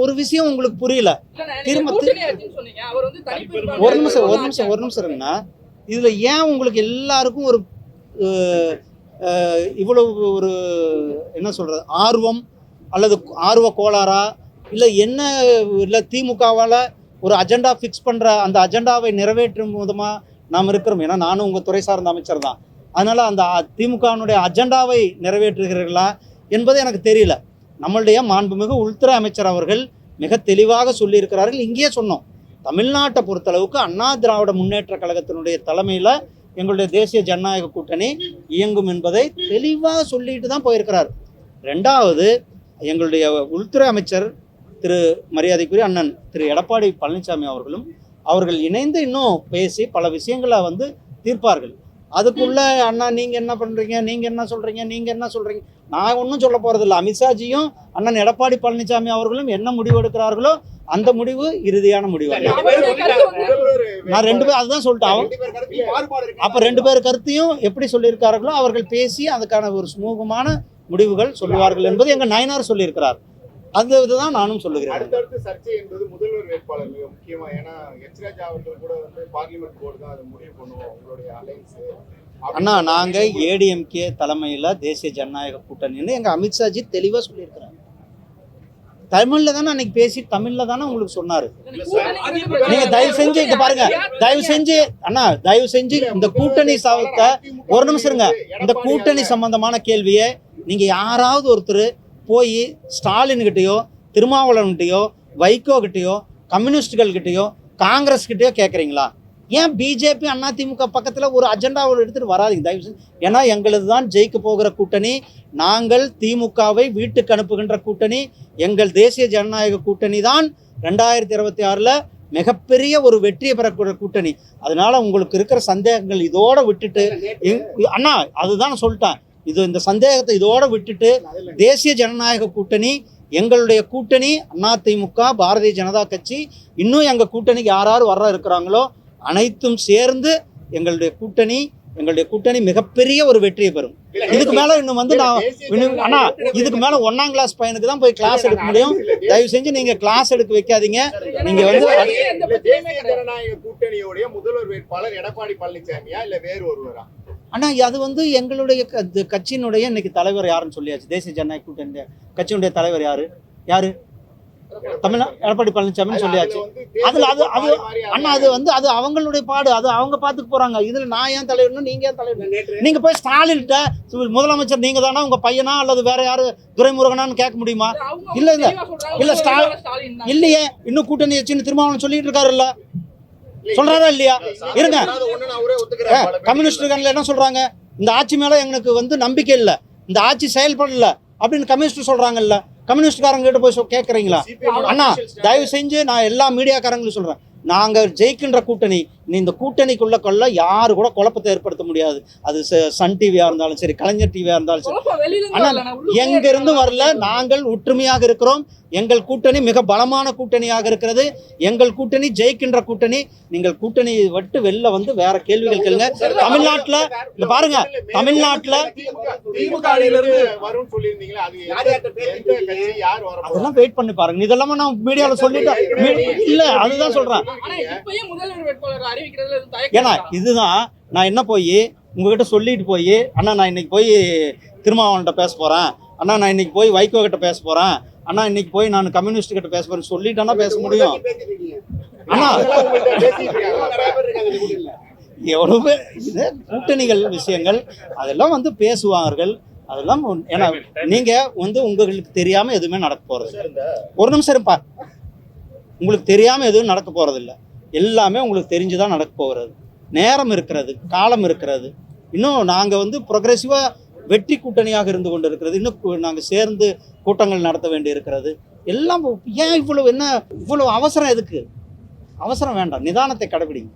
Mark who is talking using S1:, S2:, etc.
S1: ஒரு விஷயம் உங்களுக்கு புரியல. திரும்ப ஒரு நிமிஷம் ஒரு நிமிஷம் ஒரு நிமிஷம் இருங்கண்ணா. இதுல ஏன் உங்களுக்கு எல்லாருக்கும் ஒரு இவ்வளவு ஒரு என்ன சொல்றது ஆர்வம் அல்லது ஆர்வ கோளாறா? இல்லை என்ன இல்லை திமுகவால் ஒரு அஜெண்டா ஃபிக்ஸ் பண்ணுற அந்த அஜெண்டாவை நிறைவேற்றும் விதமாக நாம் இருக்கிறோம்? ஏன்னா நானும் உங்கள் துறை சார்ந்த அமைச்சர் தான். அதனால் அந்த திமுகவினுடைய அஜெண்டாவை நிறைவேற்றுகிறீர்களா என்பது எனக்கு தெரியல. நம்மளுடைய மாண்புமிகு உள்துறை அமைச்சர் அவர்கள் மிக தெளிவாக சொல்லியிருக்கிறார்கள். இங்கேயே சொன்னோம் தமிழ்நாட்டை பொறுத்தளவுக்கு அண்ணா திராவிட முன்னேற்ற கழகத்தினுடைய தலைமையில் எங்களுடைய தேசிய ஜனநாயக கூட்டணி இயங்கும் என்பதை தெளிவாக சொல்லிட்டு தான் போயிருக்கிறார். ரெண்டாவது எங்களுடைய உள்துறை அமைச்சர் திரு மரியாதைக்குரிய அண்ணன் திரு எடப்பாடி பழனிசாமி அவர்களும் அவர்கள் இணைந்து இன்னும் பேசி பல விஷயங்களை வந்து தீர்ப்பார்கள். அதுக்குள்ள அண்ணா நீங்க என்ன பண்றீங்க? நீங்க என்ன சொல்றீங்க? நீங்க என்ன சொல்றீங்க? நான் ஒன்றும் சொல்ல போறதில்ல. அமித்ஷாஜியும் அண்ணன் எடப்பாடி பழனிசாமி அவர்களும் என்ன முடிவு எடுக்கிறார்களோ அந்த முடிவு இறுதியான முடிவு அல்ல. நான் ரெண்டு பேர் அதுதான் சொல்லிட்டேன். அப்ப ரெண்டு பேர் கருத்தையும் எப்படி சொல்லியிருக்கார்களோ அவர்கள் பேசி அதுக்கான ஒரு சுமூகமான முடிவுகள் சொல்லுவார்கள் என்பது எங்க நயனார் சொல்லியிருக்கிறார். அந்த இதுதான் நானும் சொல்லுகிறேன்.
S2: அடுத்தடுத்து சர்ச்சை என்பது முதல்வர் வேட்பாளர் மிக முக்கியமா ஏன்னா எச் ராஜா அவர்கள் கூட வந்து பார்லிமெண்ட் போர்டு தான் அதை முடிவு பண்ணுவோம் உங்களுடைய அலைன்ஸ்
S1: அண்ணா நாங்க ஏடிஎம்கே தலைமையில தேசிய ஜனநாயக கூட்டணின்னு எங்க அமித்ஷாஜி தெளிவா சொல்லியிருக்கிறாங்க தமிழ்ல தானே அன்னைக்கு பேசி தமிழ்ல தானே உங்களுக்கு சொன்னாரு. நீங்க தயவு செஞ்சு இங்க பாருங்க தயவு செஞ்சு அண்ணா தயவு செஞ்சு இந்த கூட்டணி சவத்த ஒரு நிமிஷம் இருங்க. இந்த கூட்டணி சம்பந்தமான கேள்வியை நீங்க யாராவது ஒருத்தர் போய் ஸ்டாலின் கிட்டயோ திருமாவளவன்கிட்டயோ வைகோ கிட்டயோ கம்யூனிஸ்டுகள் கேட்குறீங்களா ஏன் பிஜேபி அண்ணா திமுக பக்கத்தில் ஒரு அஜெண்டாவை எடுத்துகிட்டு வராதீங்க? தயவு செஞ்சு ஏன்னா எங்களது தான் ஜெயிக்க போகிற கூட்டணி நாங்கள் திமுகவை வீட்டுக்கு அனுப்புகின்ற கூட்டணி எங்கள் தேசிய ஜனநாயக கூட்டணி தான் ரெண்டாயிரத்தி இருபத்தி ஆறில் மிகப்பெரிய ஒரு வெற்றியை பெறக்கூடிய கூட்டணி. அதனால உங்களுக்கு இருக்கிற சந்தேகங்கள் இதோட விட்டுட்டு அண்ணா அதுதான் சொல்லிட்டேன். இது இந்த சந்தேகத்தை இதோட விட்டுட்டு தேசிய ஜனநாயக கூட்டணி எங்களுடைய கூட்டணி அதிமுக பாரதிய ஜனதா கட்சி இன்னும் எங்கள் கூட்டணிக்கு யார் யார் வர இருக்கிறாங்களோ அனைத்தும் சேர்ந்து எங்களுடைய கூட்டணி எங்களுடைய கூட்டணி மிகப்பெரிய ஒரு வெற்றியை பெறும். இதுக்கு மேல இன்னும் வந்து நான் அண்ணா இதுக்கு மேல ஒன்னாம் கிளாஸ் பையனுக்கு தான் போய் கிளாஸ் எடுக்க முடியும். தயவு செஞ்சு நீங்க கிளாஸ் எடுக்க வைக்காதீங்க. நீங்க வந்து
S2: ஜனநாயக கூட்டணியோடைய முதல்வர் வேட்பாளர் எடப்பாடி பழனிசாமியா இல்ல வேறு ஒருவரா?
S1: ஆனா அது வந்து எங்களுடைய கட்சியினுடைய இன்னைக்கு தலைவர் யாருன்னு சொல்லியாச்சு. தேசிய ஜனநாயக கூட்டணி கட்சியினுடைய தலைவர் யாரு? யாரு? தமிழ்நா எடப்பாடி பழனிசாமின்னு சொல்லியாச்சு. அதுல அது அது அண்ணா அது வந்து அது அவங்களுடைய பாடு. அது அவங்க பாத்துக்க போறாங்க. இதுல நான் ஏன் தலைவர்னு நீங்க ஏன் தலைவர் நீங்க போய் ஸ்டாலின்கிட்ட முதலமைச்சர் நீங்க தானா உங்க பையனா அல்லது வேற யாரு துரைமுருகனான்னு கேட்க முடியுமா? இல்ல, இல்ல. இல்ல, ஸ்டாலின் இல்லையே. இன்னும் கூட்டணி வச்சுன்னு திருமாவளவன் சொல்லிட்டு இருக்காருல்ல. சொல்றாரா இல்லையா? இருங்க. கம்யூனிஸ்டுகள் என்ன சொல்றாங்க? இந்த ஆட்சி மேல எங்களுக்கு வந்து நம்பிக்கை இல்லை. இந்த ஆட்சி செயல்படல அப்படின்னு கம்யூனிஸ்ட் சொல்றாங்கல்ல. கம்யூனிஸ்ட்காரங்க கிட்ட போய் கேக்குறீங்களா? அண்ணா தயவு செஞ்சு நான் எல்லா மீடியாக்காரங்களும் சொல்றேன். நாங்க ஜெயிக்கின்ற கூட்டணி நீ இந்த கூட்டணிக்குள்ள கொள்ள யாரு கூட குழப்பத்தை ஏற்படுத்த முடியாது அது ச- சன் டிவியா இருந்தாலும் சரி கலைஞர் டிவியா இருந்தாலும் சரி அண்ணா, எங்க இருந்து வரல நாங்கள் ஒற்றுமையாக இருக்கிறோம் எங்கள் கூட்டணி மிக பலமான கூட்டணியாக இருக்கிறது எங்கள் கூட்டணி ஜெயிக்கின்ற கூட்டணி நீங்கள் கூட்டணியை விட்டு வெளில வந்து வேற கேள்விகள் கேளுங்க தமிழ்நாட்டுல இங்க பாருங்க தமிழ்நாட்டுல? அதெல்லாம் வெயிட் பண்ணி பாருங்க இதெல்லாம் நான் மீடியால சொல்லிட்டேன் இல்ல அதுதான் சொல்றேன் ஏன்னா? இதுதான் நான் என்ன போய் உங்ககிட்ட சொல்லிட்டு போய் அண்ணா நான் இன்னைக்கு போய் திருமாவளவன்கிட்ட பேச போறேன். அண்ணா நான் இன்னைக்கு போய் வைகோ கிட்ட பேச போறேன். அண்ணா இன்னைக்கு போய் நான் கம்யூனிஸ்ட் கிட்ட பேச போறேன் சொல்லிட்டேன்னா பேச முடியும். அண்ணா.
S2: அதெல்லாம் உங்கள்ட்ட பேசிட்டு இருக்காங்க.
S1: எவ்வளவு பேர் இது கூட்டணிகள் விஷயங்கள் அதெல்லாம் வந்து பேசுவார்கள். அதெல்லாம் ஏன்னா நீங்க வந்து உங்களுக்கு தெரியாம எதுவுமே நடக்க போறது இல்ல. ஒரு நிமிஷம் இருப்பா. உங்களுக்கு தெரியாம எதுவும் நடக்க போறது இல்ல எல்லாமே உங்களுக்கு தெரிஞ்சு தான் நடக்க போகிறது. நேரம் இருக்கிறது காலம் இருக்கிறது. இன்னும் நாங்கள் வந்து ப்ரொக்ரெசிவாக வெற்றி கூட்டணியாக இருந்து கொண்டு இருக்கிறது இன்னும் நாங்கள் சேர்ந்து கூட்டங்கள் நடத்த வேண்டி இருக்கிறது எல்லாம் ஏன் இவ்வளோ என்ன இவ்வளோ அவசரம் எதுக்கு? அவசரம் வேண்டாம். நிதானத்தை கடைபிடிங்க.